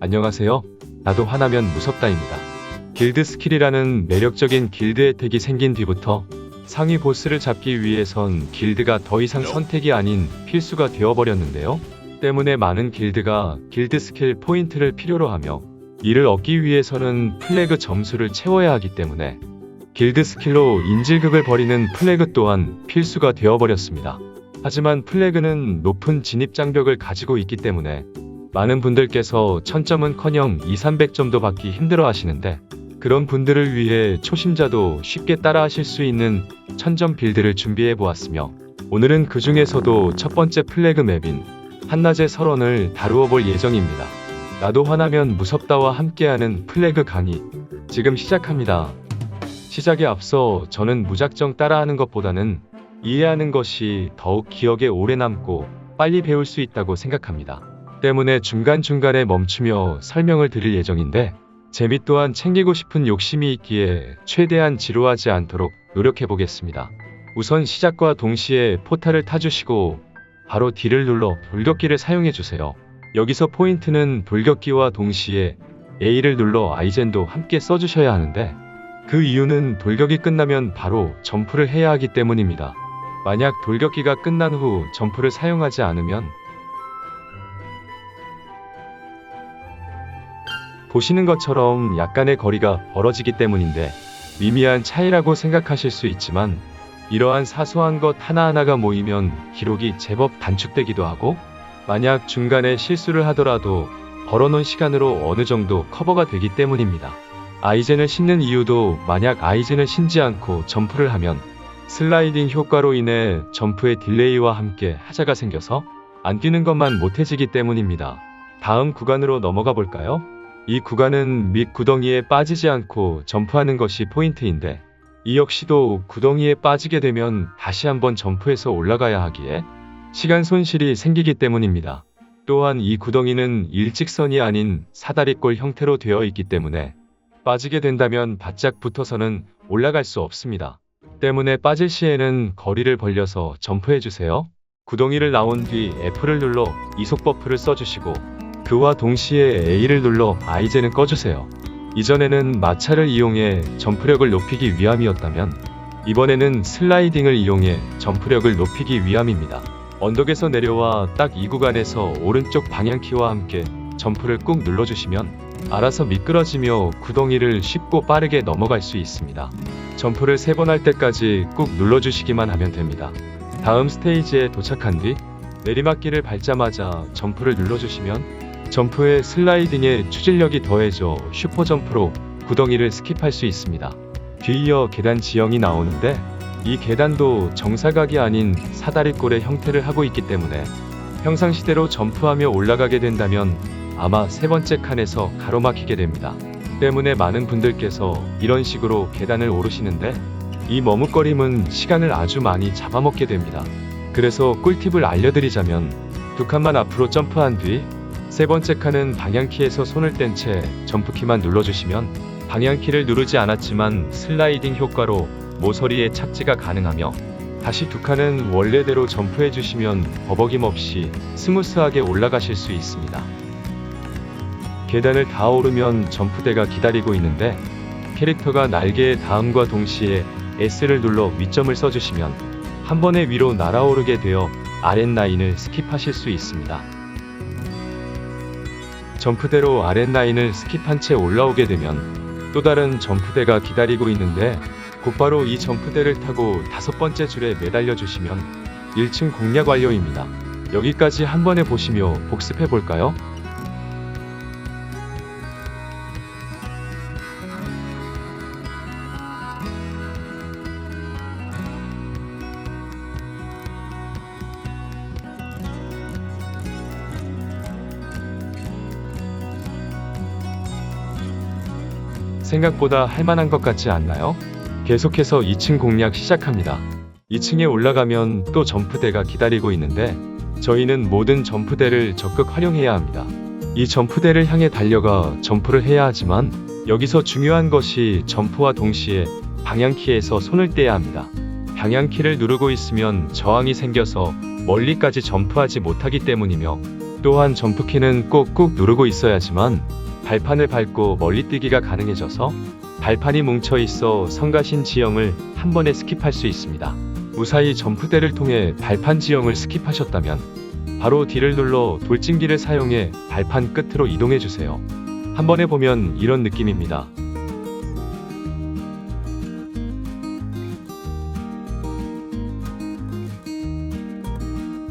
안녕하세요. 나도 화나면 무섭다입니다. 길드 스킬이라는 매력적인 길드 혜택이 생긴 뒤부터 상위 보스를 잡기 위해선 길드가 더 이상 선택이 아닌 필수가 되어버렸는데요. 때문에 많은 길드가 길드 스킬 포인트를 필요로 하며 이를 얻기 위해서는 플래그 점수를 채워야 하기 때문에 길드 스킬로 인질극을 벌이는 플래그 또한 필수가 되어버렸습니다. 하지만 플래그는 높은 진입 장벽을 가지고 있기 때문에 많은 분들께서 1000점은커녕 2, 300점도 받기 힘들어 하시는데 그런 분들을 위해 초심자도 쉽게 따라 하실 수 있는 1000점 빌드를 준비해 보았으며 오늘은 그 중에서도 첫 번째 플래그 맵인 한낮의 설원을 다루어 볼 예정입니다. 나도 화나면 무섭다와 함께하는 플래그 강의 지금 시작합니다. 시작에 앞서 저는 무작정 따라하는 것보다는 이해하는 것이 더욱 기억에 오래 남고 빨리 배울 수 있다고 생각합니다. 때문에 중간중간에 멈추며 설명을 드릴 예정인데 재미 또한 챙기고 싶은 욕심이 있기에 최대한 지루하지 않도록 노력해 보겠습니다. 우선 시작과 동시에 포탈을 타주시고 바로 D를 눌러 돌격기를 사용해 주세요. 여기서 포인트는 돌격기와 동시에 A를 눌러 아이젠도 함께 써주셔야 하는데 그 이유는 돌격이 끝나면 바로 점프를 해야 하기 때문입니다. 만약 돌격기가 끝난 후 점프를 사용하지 않으면 보시는 것처럼 약간의 거리가 벌어지기 때문인데 미미한 차이라고 생각하실 수 있지만 이러한 사소한 것 하나하나가 모이면 기록이 제법 단축되기도 하고 만약 중간에 실수를 하더라도 벌어놓은 시간으로 어느 정도 커버가 되기 때문입니다. 아이젠을 신는 이유도 만약 아이젠을 신지 않고 점프를 하면 슬라이딩 효과로 인해 점프의 딜레이와 함께 하자가 생겨서 안 뛰는 것만 못해지기 때문입니다. 다음 구간으로 넘어가 볼까요? 이 구간은 밑 구덩이에 빠지지 않고 점프하는 것이 포인트인데 이 역시도 구덩이에 빠지게 되면 다시 한번 점프해서 올라가야 하기에 시간 손실이 생기기 때문입니다. 또한 이 구덩이는 일직선이 아닌 사다리꼴 형태로 되어 있기 때문에 빠지게 된다면 바짝 붙어서는 올라갈 수 없습니다. 때문에 빠질 시에는 거리를 벌려서 점프해 주세요. 구덩이를 나온 뒤 F를 눌러 이속 버프를 써주시고 그와 동시에 A를 눌러 아이젠을 꺼주세요. 이전에는 마차를 이용해 점프력을 높이기 위함이었다면 이번에는 슬라이딩을 이용해 점프력을 높이기 위함입니다. 언덕에서 내려와 딱 이 구간에서 오른쪽 방향키와 함께 점프를 꾹 눌러주시면 알아서 미끄러지며 구덩이를 쉽고 빠르게 넘어갈 수 있습니다. 점프를 세번할 때까지 꾹 눌러주시기만 하면 됩니다. 다음 스테이지에 도착한 뒤 내리막길을 밟자마자 점프를 눌러주시면 점프에 슬라이딩에 추진력이 더해져 슈퍼점프로 구덩이를 스킵할 수 있습니다. 뒤이어 계단 지형이 나오는데 이 계단도 정사각이 아닌 사다리꼴의 형태를 하고 있기 때문에 평상시대로 점프하며 올라가게 된다면 아마 세 번째 칸에서 가로막히게 됩니다. 때문에 많은 분들께서 이런 식으로 계단을 오르시는데 이 머뭇거림은 시간을 아주 많이 잡아먹게 됩니다. 그래서 꿀팁을 알려드리자면 두 칸만 앞으로 점프한 뒤 세 번째 칸은 방향키에서 손을 뗀 채 점프키만 눌러주시면 방향키를 누르지 않았지만 슬라이딩 효과로 모서리에 착지가 가능하며 다시 두 칸은 원래대로 점프해 주시면 버벅임 없이 스무스하게 올라가실 수 있습니다. 계단을 다 오르면 점프대가 기다리고 있는데 캐릭터가 날개에 닿음과 동시에 S를 눌러 위점을 써주시면 한 번에 위로 날아오르게 되어 아랫라인을 스킵하실 수 있습니다. 점프대로 아랫라인을 스킵한 채 올라오게 되면 또 다른 점프대가 기다리고 있는데 곧바로 이 점프대를 타고 다섯 번째 줄에 매달려 주시면 1층 공략 완료입니다. 여기까지 한 번에 보시며 복습해 볼까요? 생각보다 할만한 것 같지 않나요? 계속해서 2층 공략 시작합니다. 2층에 올라가면 또 점프대가 기다리고 있는데 저희는 모든 점프대를 적극 활용해야 합니다. 이 점프대를 향해 달려가 점프를 해야 하지만 여기서 중요한 것이 점프와 동시에 방향키에서 손을 떼야 합니다. 방향키를 누르고 있으면 저항이 생겨서 멀리까지 점프하지 못하기 때문이며 또한 점프키는 꼭꾹 누르고 있어야지만 발판을 밟고 멀리 뛰기가 가능해져서 발판이 뭉쳐 있어 성가신 지형을 한 번에 스킵할 수 있습니다. 무사히 점프대를 통해 발판 지형을 스킵하셨다면 바로 D를 눌러 돌진기를 사용해 발판 끝으로 이동해 주세요. 한 번에 보면 이런 느낌입니다.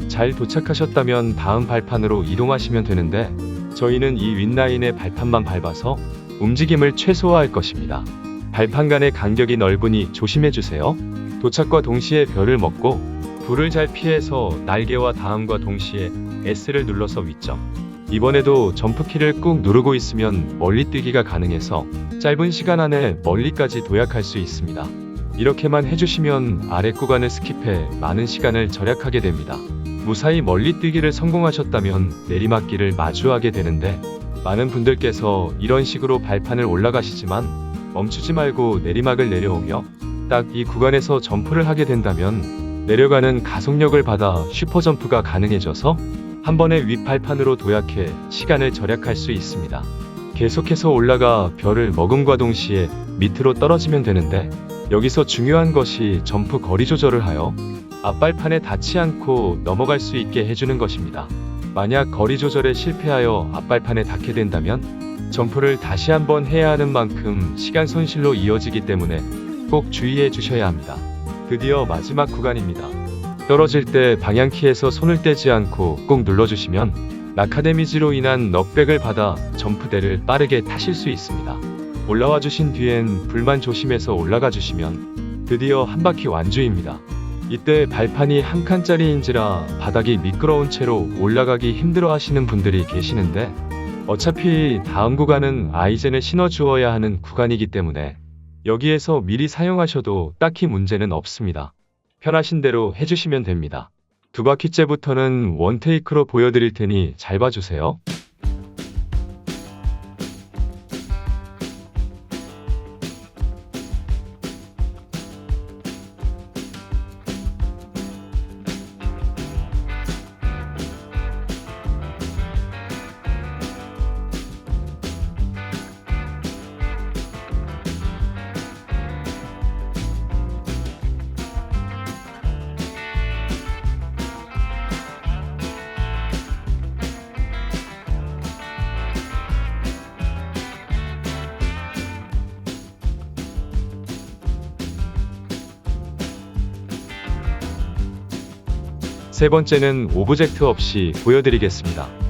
잘 도착하셨다면 다음 발판으로 이동하시면 되는데 저희는 이 윗라인의 발판만 밟아서 움직임을 최소화할 것입니다. 발판 간의 간격이 넓으니 조심해 주세요. 도착과 동시에 별을 먹고 불을 잘 피해서 날개와 다음과 동시에 S를 눌러서 위점. 이번에도 점프키를 꾹 누르고 있으면 멀리 뛰기가 가능해서 짧은 시간 안에 멀리까지 도약할 수 있습니다. 이렇게만 해주시면 아래 구간을 스킵해 많은 시간을 절약하게 됩니다. 무사히 멀리 뛰기를 성공하셨다면 내리막길을 마주하게 되는데 많은 분들께서 이런 식으로 발판을 올라가시지만 멈추지 말고 내리막을 내려오며 딱 이 구간에서 점프를 하게 된다면 내려가는 가속력을 받아 슈퍼점프가 가능해져서 한 번에 윗발판으로 도약해 시간을 절약할 수 있습니다. 계속해서 올라가 별을 먹음과 동시에 밑으로 떨어지면 되는데 여기서 중요한 것이 점프 거리 조절을 하여 앞발판에 닿지 않고 넘어갈 수 있게 해주는 것입니다. 만약 거리 조절에 실패하여 앞발판에 닿게 된다면 점프를 다시 한번 해야 하는 만큼 시간 손실로 이어지기 때문에 꼭 주의해 주셔야 합니다. 드디어 마지막 구간입니다. 떨어질 때 방향키에서 손을 떼지 않고 꼭 눌러주시면 낙하데미지로 인한 넉백을 받아 점프대를 빠르게 타실 수 있습니다. 올라와 주신 뒤엔 불만 조심해서 올라가 주시면 드디어 한 바퀴 완주입니다. 이때 발판이 한 칸짜리인지라 바닥이 미끄러운 채로 올라가기 힘들어 하시는 분들이 계시는데 어차피 다음 구간은 아이젠을 신어 주어야 하는 구간이기 때문에 여기에서 미리 사용하셔도 딱히 문제는 없습니다. 편하신 대로 해주시면 됩니다. 두 바퀴째부터는 원테이크로 보여드릴 테니 잘 봐주세요. 세 번째는 오브젝트 없이 보여드리겠습니다.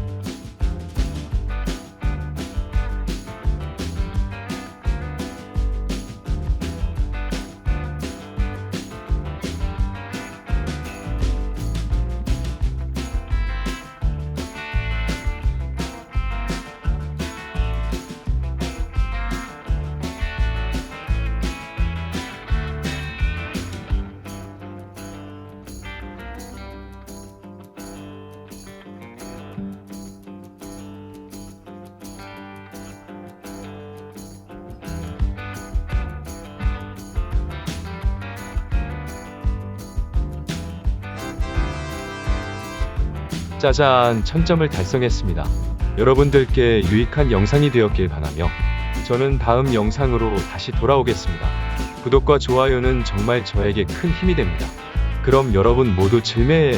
짜잔 천점을 달성했습니다. 여러분들께 유익한 영상이 되었길 바라며 저는 다음 영상으로 다시 돌아오겠습니다. 구독과 좋아요는 정말 저에게 큰 힘이 됩니다. 그럼 여러분 모두 즐매에